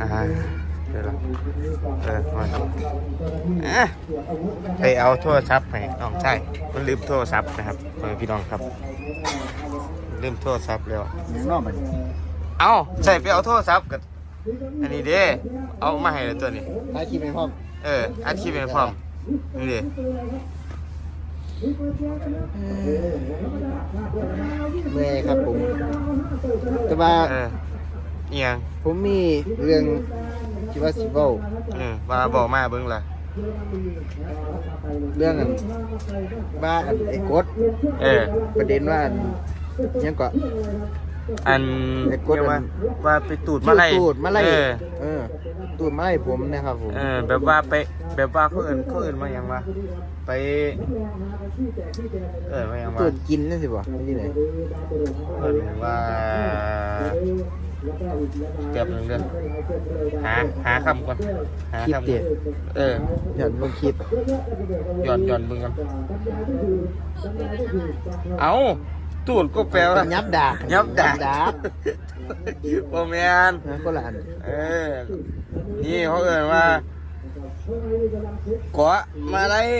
อ่าเดี๋ยวละเออมาครับอะไปเอาโทรศัพท์ให้น้องใช่มันลืมโทรศัพท์นะครับเออพี่น้องครับ ลืมโทรศัพท์แล้วยังนอกมันเอาใส่ไปเอาโทรศัพท์กับอันนี้เด้เอามาให้เลยตัวนี้ถ่ายคลิปให้พร้อมเอออัดคลิปเป็นพร้อมนี่เด้เมื่อยครับผมแต่ว่า เออเอียงผมมีเรื่องที่ว่าสิเว้าเออว่าบอกมาเบิ่งล่ะเรื่องอันว่าอันไอ้กดเออ ประเด็นว่าอันยังก็ อันไอ้กดเรียกว่าอัน ว่าไปตูดมาไล่ตูดมาไล่เออเออตูดมาไล่ผมนะครับผม เออ แบบว่าไปแบบว่าเขาอื่นเขาอื่นมาอย่างว่าไป เออมาอย่างว่าตูดกินนั่นสิบ่ไม่ใช่ไหนเออว่า เก็บหนึ่งเดือนหาหาคำก่อนหาคลิปคำเด็ดเออหย่อนลงคลิปย้อนย้อนเบิ่งกันเอาตูดก็แปลว่ายับดากยับดาดากโอแมนนะคนละอันเออ นี่เขาเอ่ยว่าเกาะมาเลย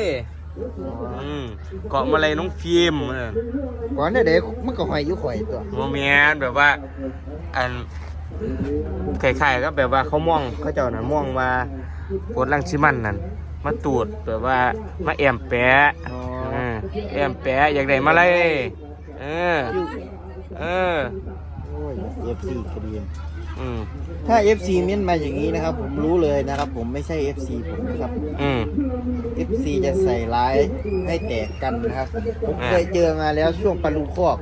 อืมเกาะมาเลยน้องฟิล์มเออก่อนเนี่ยเด็กมันก็หอยอยู่ข่อยตัวโมเมนแบบว่า อันคล้ายๆก็แบบว่าเขามองเขาเจ้าน่ะมองว่าโพดลังชิมันนั่นมาตูดแบบว่ามาแอมแปะอ๋อเออแอมแปะอยากได้มาเลยเอออยู่เออโอ้ย FC คดีนอืมถ้า FC เม้นมาอย่างนี้นะครับ ผมรู้เลยนะครับ ผมไม่ใช่ FC ผมนะครับอืม FC จะใส่ร้ายให้แตกกันนะครับ ผมอ่าเคยเจอมาแล้วช่วงปลาลูกคอก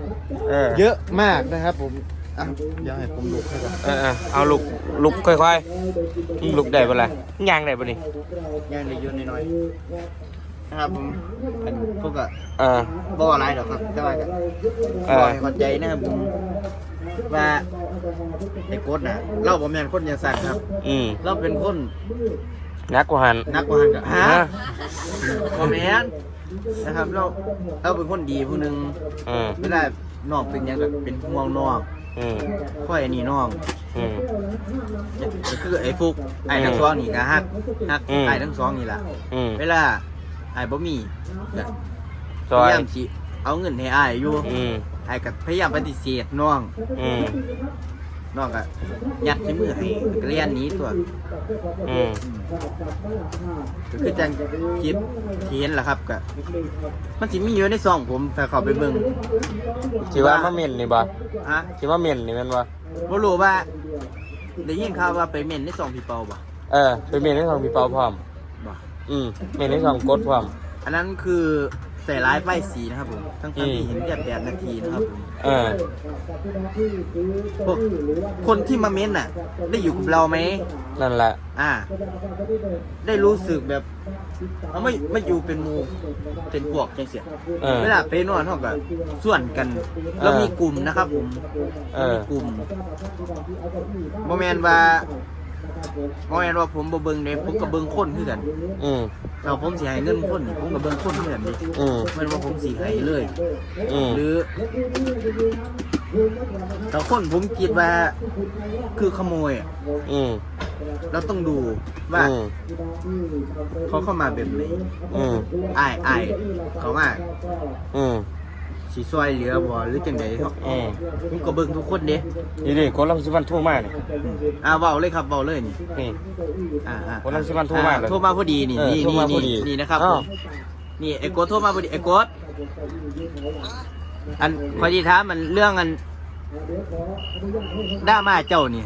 เออเยอะมากนะครับ ผม อะเดี๋ยวให้ผมลุกให้ก่อนเออเออเอาลุกลุกค่อยๆมึงลุกได้ปะล่ะย่างได้ปะนี่ย่างในยุ่นน้อยๆนะครับผมอันพวกก็เออบ่อะไรหรอกครับแต่ว่าก็เอขออให้เข้าใจนะครับผมว่าไอ้โคตรน่ะเราบ่แม่นคนยังสั่นครับ อืมเราเป็นคนนักกว่าหันนักกว่าหันกับฮะฮะบ่แม่นนะครับเราเราเป็นคนดีผู้หนึงอืมเวลาน้องเป็นหยังก็เป็นห่วงน้อง อืมค่อยอันนี้น้องอืม ก็คือไอ้ฟุกไอ้ทั้งสองนี่ก็ฮักฮักอืม ไอ้ทั้งสองนี่ล่ะอืมเวลาไอ้บ่มีก็ซพอยยายามสิเอาเงินให้อ้ายอยู่อืม ไอ้ก็พยายามปฏิเสธน้อง อืม น้องก็ยัดในมือให้ก็เรียนหนี้ตัวอืมก็คือจังคลิปที่เห็นล่ะครับก็มันสิมีอยู่ในซองผมถ้าเข้าไปเบิ่งที่ว่ามาเม่นนี่บ่ฮะที่ว่าเม่นนี่แมันบ่บ่รู้ว่าได้ยินข่าวว่าไปเม่นในซองพี่เปาบ่เออไปเม่นในทองพี่เปาพร้อมบ่อืมเม่นในทองกดพร้อมอันนั้นคือ ใส่ร้ายป้ายสีนะครับผมทั้งอืๆมที่เห็นแค่แปดนาทีนะครับผมเออ พวกคนที่มาเม้นน่ะ ได้อยู่กับเราไหมนั่นแหละ อ่า ได้รู้สึกแบบเอาไม่ไม่อยู่เป็นหมูเป็นพวกจังเสียเออ เวลาไปนอนเท่ากับส่วนกันเรามีกลุ่มนะครับผม เออมีกลุ่มโมแมนว่า โมแมนว่าผมบ่เบิ่งเด้ผมก็เบิ่งคนคือกันอืมเราผมสิให้เงินคนนี่ผมก็เบิ่งคนคือกันดิอืมแมันว่าผมสิให้เลย อืมหรือแต่คนผมคิดว่าคือขโมยอะอืมเราต้องดูว่าอืมเขาเข้ามาแบบไหนอืมอายอายเขามาอืม สีซอยเหลือบ่หรือจังไดเขาอืมผมก็เบิ่งทุกคนเด้นี่ดิคนลังสิวันโทั่วมานี่ อ่าเว้าเลยครับเว้าเลยนี่นี่ อ่าอ่าคนรังสิมันโทรมาเลยอ่โทรมาพอดีนี่เออนี่โทรนี่มาพอดีนี่นี่นะครับอ้าว ผมนี่ไอ้โกดโทรมาพอดีไอ้โกดอันพอดีถามมันเรื่องอันด้ามาเจ้านี่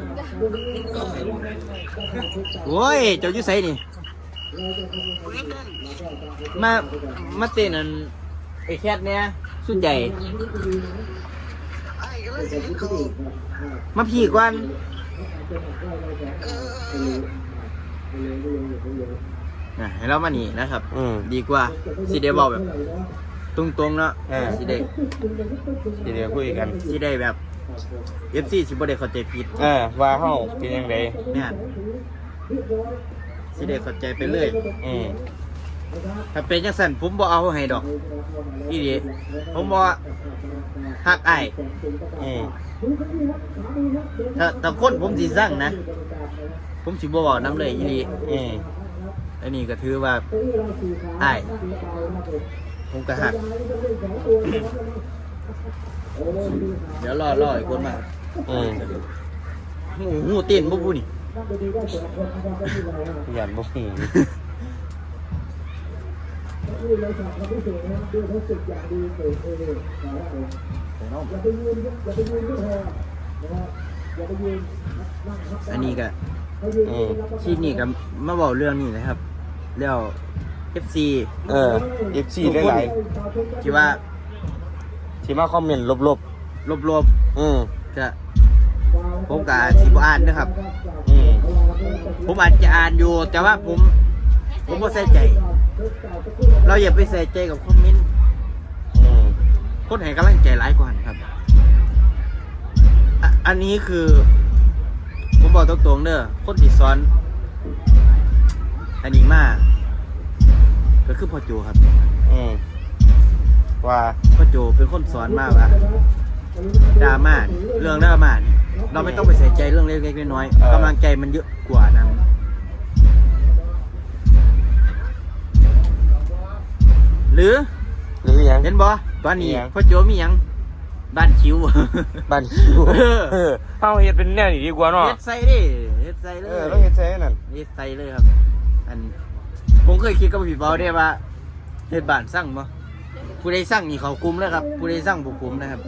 โอ้ยเจ้าอยู่ไสนี่ มามาเต้นอันไอ้แคทเนี่ยสุดใหญ่มาพี่ก่อนอะให้เรามานี่นะครับ อืม ดีกว่าสิได้บอกแบบ ตรงๆเนาะเออ สิได้เดี๋ยวคุยกัน สิได้แบบ FC สิบ่ได้เข้าใจผิดเออ ว่าเฮาเป็นยังไงเนี่ยสิได้เข้าใจไปเลยอืม ถ้าเป็นจังซั่นผมบ่เอาให้ดอกอีหลีผมบ่ฮักอ้ายอืมถ้าถ้าคนผมสิสั่งนะ ผมสิบ่เว้านํเลยอีหลีอันนี้ก็ถือว่าอ้ผมก็ฮัก เดี๋ยวรอรออีกคนมาหูหูตีนบ่พูนี่ยันบ่หู อันนี้ก็อืมที่นี่ก็มาบอกเรื่องนี้นะครับ แล้ว FC เออเอฟซีได้หลายที่ว่าที่มาคอมเมนต์ลบลบๆอืมๆก็ผมก็สิบ่อ่านนะครับ อืมผมอาจจะอ่านอยู่ แต่ว่าผม ผมบ่ใส่ใจ เราอย่าไปใส่ใจกับคอมเมนต์อืมคนให้กำลังใจหลายกว่าครับอะอันนี้คือ ผมบอกตรงๆเด้อคนที่สอน อันนี้มาก็คือพ่อโจครับอืมว่าพ่อโจเป็นคนสอนมาว่าดราม่านี่เรื่องดราม่านี่เราไม่ต้องไปใส่ใจเรื่องเล็กๆน้อยๆกำลังใจมันเยอะกว่านั้น หรือหรือยัง เห็นบ่ตอนนี้อิหยัง พ่อโจมีหยังบ้านคิวบ้านคิวเออเออเฮาเฮ็ดเป็นแนวนี้ดีกว่าเนาะเฮ็ดใส่ดิเฮ็ดใส่เลเอยอเราเฮ็ดใส่นั่นเฮ็ดใส่เลยครับ อันผมเคยคิดกับพี่เบาได้ว่าเฮ็ดบ้านสร้างบ่ผู้ใดสร้างนี่เขากลุ่มเลยครับ ผู้ใดสร้างบุกกลุ่มนะครับ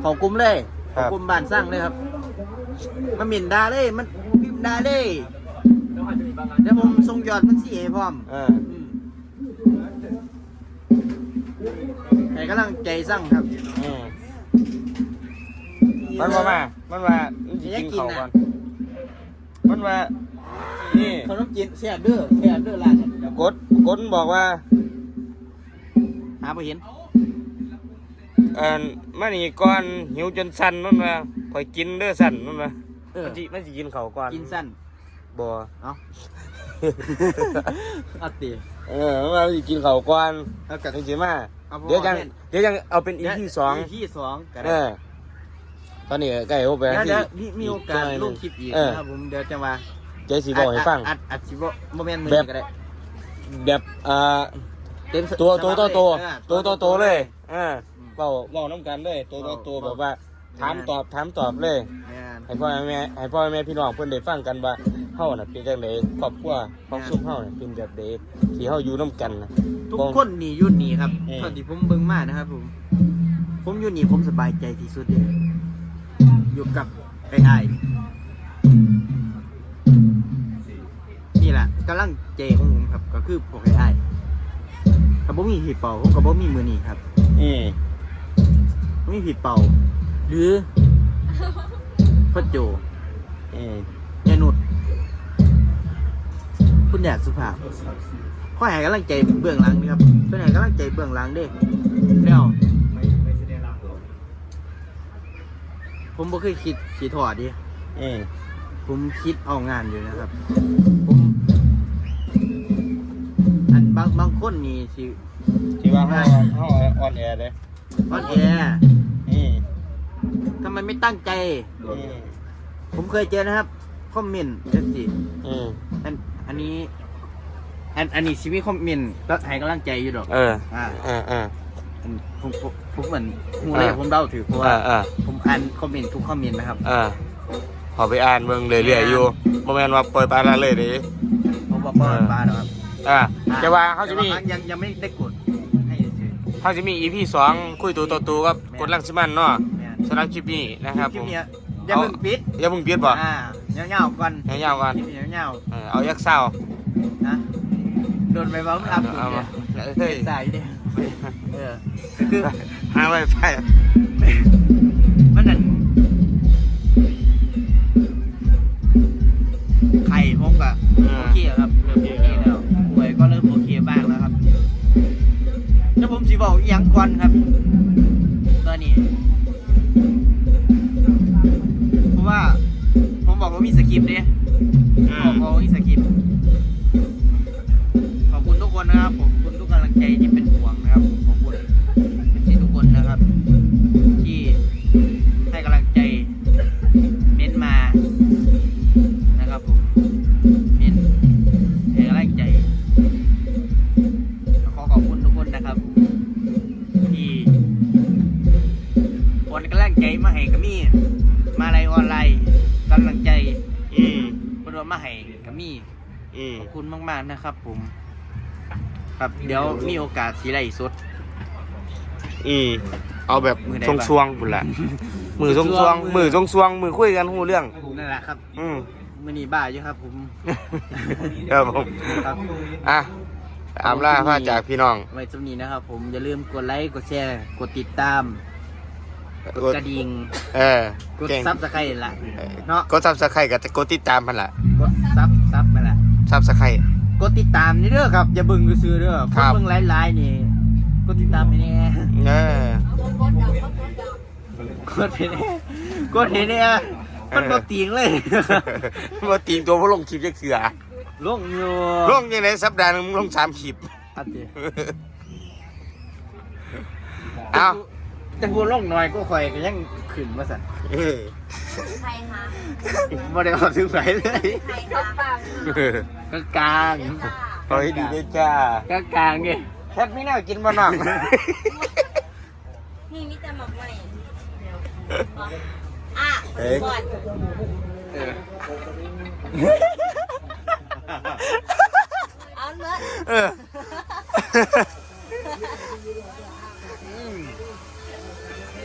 เขากลุ่มเลยเขากลุ่มบ้านสร้างเลยครับ มันหมิ่นดาเลย มันพิมพ์ดาเลยเดี๋ยวผมส่งยอดมันสิให้พร้อม เออ กำลังใจสร้างครับ อืมมันว่ามามันว่ามันสิกินข้าวก่อน มันว่า นี่ ขนมจีนแซ่บเด้อแซ่บเด้อร้านเนี่ยกด กดบอกว่า หาบ่เห็นเอ่อมานี่ก่อนหิวจนสั่นนั่นว่าข่อยกินเด้อสั่นนั่นว่าเออมันสิมันสิกินข้าวก่อนกินสั้นบ่ เอ้าเอาตีเออมันว่ามันสิกินข้าวก่อนเอากัจังสิมา เอาพอเดี๋ยวจังเล่นเดี๋ยวจังเอาเป็นอีพีสองอีพีสองก็เอได้อตอนนี้ใกล้โอไปเดี๋ยวที่เดี๋ยวมีมีโอกาสหน่ยหลนึ่งคลิปอีกเออนะครับผมเดี๋ยวจะมาเจ๊สีบอกให้ฟัง อัดอัดสิบ่โมเมนต์มือแบบนี้ก็ได้แบบอ่าเต็มตัวตัวตัวตัวเออตัวตัวตัวเลยอ่าเบาเบาน้ำกันเลย ตัวตัวตัวแบบว่าถามตอบถามตอบเลย แม่น ให้พ่อแม่ให้พ่อแม่พี่น้องเพิ่นได้ฟังกันว่า เฮาน่ะเป็นจังไดครอบครัวของซุ่มเฮาน่ะเป็นแบบใดที่เฮาอยู่นํกันน่ะ ทุกคนนี่อยุ่นนี่ครับเออเท่าที่ผมเบิ่งมานะครับผม ผมอยุ่นนี่ผมสบายใจที่สุดเลยอยู่กับไอ้ไอ้นี่แหละกำลังใจของผมครับ ก็คือพวกไอ้ไอ้ถ้าผมมีหีบเป่าผมก็บ่มีมือนี่ครับอืมไม่ผิดเป่า หรือพ่อโจอืมยายนุด คุณแดดสุภาพข้อแห่กำลังใจเบื้องหลังนี่ครับคุณแห่กำลังใจเบื้องหลังเด้แล้วผมบ่เคยคิดสีถอดดิอืมผมคิดเอางานอยู่นะครับ ผมอันบางบางคนนี่สิที่ว่าเฮาเฮาออนแอร์เด้ออนแอร์อืมทำไมไม่ตั้งใจอืมผมเคยเจอนะครับ คอมเมนต์จังสิอืมอันอั นนี้ อันอันนี้ชีวิตคอมเมนต์ก็ให้กำลังใจอยู่ดอกเอออ่าเออเออ อันผมผมผมเหมือนหูเลยอ่า ผมเดาถือเพราะเอว่า อเออผมอ่านคอมเมนต์ทุกคอมเมนต์นะครับ เออขอไปอ่านเบิ่งเรื่อยๆอยู่บ่แม่นว่าปล่อยปลาละเลยเด้ผมบอกว่าบ้าแล้วครับอ่าแต่ว่าเขาจะมี แต่ว่ยังยังไม่ได้กดให้เฉยเขาจะมี EP สองคุยตัวต่อตัวกับกดลังสิมันเนาะๆเนี่ยสำหรับคลิปนี้นะครับคลิผปม เนี้ย อย่าเพิ่งปิดอย่าเพิ่งเปลี่ยนบ่อ่าเงาๆก่อนยาวๆก่อนคลิปนี้เงาเออเอายักษ์เศร้าๆนะโดนไปบ้างอัพเอาเนี่มายเฮ้ยใส่เนี่ยเออคือหาไว้ไฟมันนั่นไข่ผมก็โอเคครับเริ่มโอเคแล้วหวยก็เริ่มโอเคบ้างแล้วครับแล้วผมสิบอกอีหยังก่อนครับตอนนี้ บ่มีสคริปต์เนี่ยบอกบ่มีสคริปต์ขอบคุณทุกคนนะครับ ขอบคุณทุกกำลังใจที่เป็นห่วงนะครับ ขอบคุณที่ทุกคนนะครับ ที่ให้กำลังใจ เม้นมา คุณมาก ๆ นะครับผม ครับเดี๋ยวมีโอกาสสีไลฟ์สด อืมเอาแบบมือใดทรงบ้างซวงบุญละมือทรงซวงมืมืออทรงซวงมือคุยกันหูเรื่อง นั่นแหละครับอืม มือนีบ้าอยู่ครับผม ครับผมครับอะอามล่าพาจากพี่น้องไว้สำนี้นะครับผมอย่าลืมกดไลค์กดแชร์ กดติดตามกดกระดิ่งเออกดเก่งซับสไครต์ละเออเนาะกดซับสไครต์กับกดติดตามพันละกดซับซับมาละ ซับสไครต์ กดติดตามนี่เด้อครับอย่าเบิ่งซื้อๆเด้อครับเบิ่งหลายๆนี่กดติดตามให้แน่เออกดให้แน่กดให้แน่มันบ่ติงเลยมาตีนตัวพวกลงคลิปจะเขือลงอยู่ลงยังไงสัปดาห์หนึงมึงลงสามคลิป อันเดียวเอ้าแต่พูดลงน้อยก็ข่อยก็ยังขึ้นมาสั่นเออ ใครคะบ่ได้เอาถึงไหนเลยใครคะปังกลางกลางขอให้ดีด้วยจ้ากลางกลางๆไงแคทไม่น่ากินมาหน่อยนี่มิแต่หมักใหม่อะก่อนเออเอาเนื้อเออ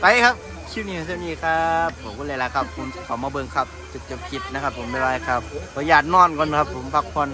ไปครับ คลิปนี้เท่านี้ครับผมก็เลยละครับผมขอมาเบิ่งครับจุดจบคลิปนะครับ ผมบ๊ายบายครับขออนุญาตนอนก่อนครับ ผมพักผ่อน